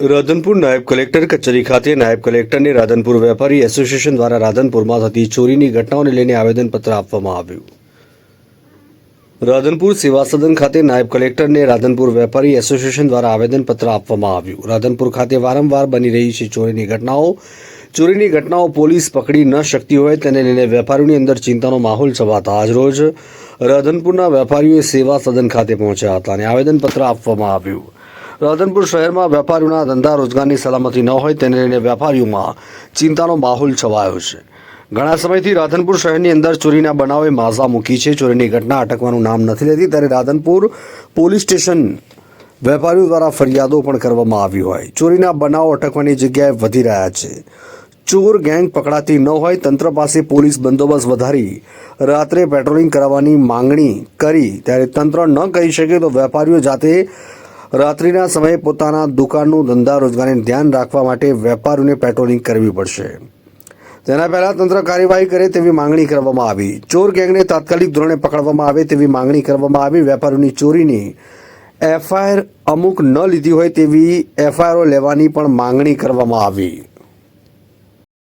રાધનપુર નાયબ કલેક્ટર કચેરી ખાતે નાયબ કલેક્ટરને રાધનપુર વેપારી એસોસિએશન દ્વારા રાધનપુરમાં થતી ચોરીની ઘટનાઓને લઈને આવેદનપત્ર આપવામાં આવ્યું. રાધનપુર સેવા સદન ખાતે નાયબ કલેક્ટરને રાધનપુર વેપારી એસોસિએશન દ્વારા આવેદનપત્ર આપવામાં આવ્યું. રાધનપુર ખાતે વારંવાર બની રહી છે ચોરીની ઘટનાઓ. ચોરીની ઘટનાઓ પોલીસ પકડી ન શકતી હોય તેને લઈને વેપારીઓની અંદર ચિંતાનો માહોલ છવાતા આજરોજ રાધનપુરના વેપારીઓએ સેવા સદન ખાતે પહોંચ્યા હતા અને આવેદનપત્ર આપવામાં આવ્યું. રાધનપુર શહેરમાં વેપારીઓના ધંધા રોજગારની સલામતી ન હોય તેને લઈને વેપારીઓમાં ચિંતાનો માહોલ છવાયો છે. ઘણા સમયથી રાધનપુર શહેરની અંદર ચોરીના બનાવે માઝા મૂકી છે. ચોરીની ઘટના અટકવાનું નામ નથી લેતી, ત્યારે રાધનપુર પોલીસ સ્ટેશન વેપારીઓ દ્વારા ફરિયાદો પણ કરવામાં આવી હોય. ચોરીના બનાવો અટકવાની જગ્યાએ વધી રહ્યા છે. ચોર ગેંગ પકડાતી ન હોય, તંત્ર પાસે પોલીસ બંદોબસ્ત વધારી, રાત્રે પેટ્રોલિંગ કરાવવાની માંગણી કરી, ત્યારે તંત્ર ન કરી શકે તો વેપારીઓ જાતે રાત્રિના સમયે પોતાના દુકાનનું ધંધા રોજગારીને ધ્યાન રાખવા માટે વેપારીઓને પેટ્રોલિંગ કરવી પડશે. તેના પહેલા તંત્ર કાર્યવાહી કરે તેવી માંગણી કરવામાં આવી. ચોર ગેંગને તાત્કાલિક ધોરણે પકડવામાં આવે તેવી માંગણી કરવામાં આવી. વેપારીઓની ચોરીની એફઆઈઆર અમુક ન લીધી હોય તેવી એફઆઈઆરઓ લેવાની પણ માંગણી કરવામાં આવી.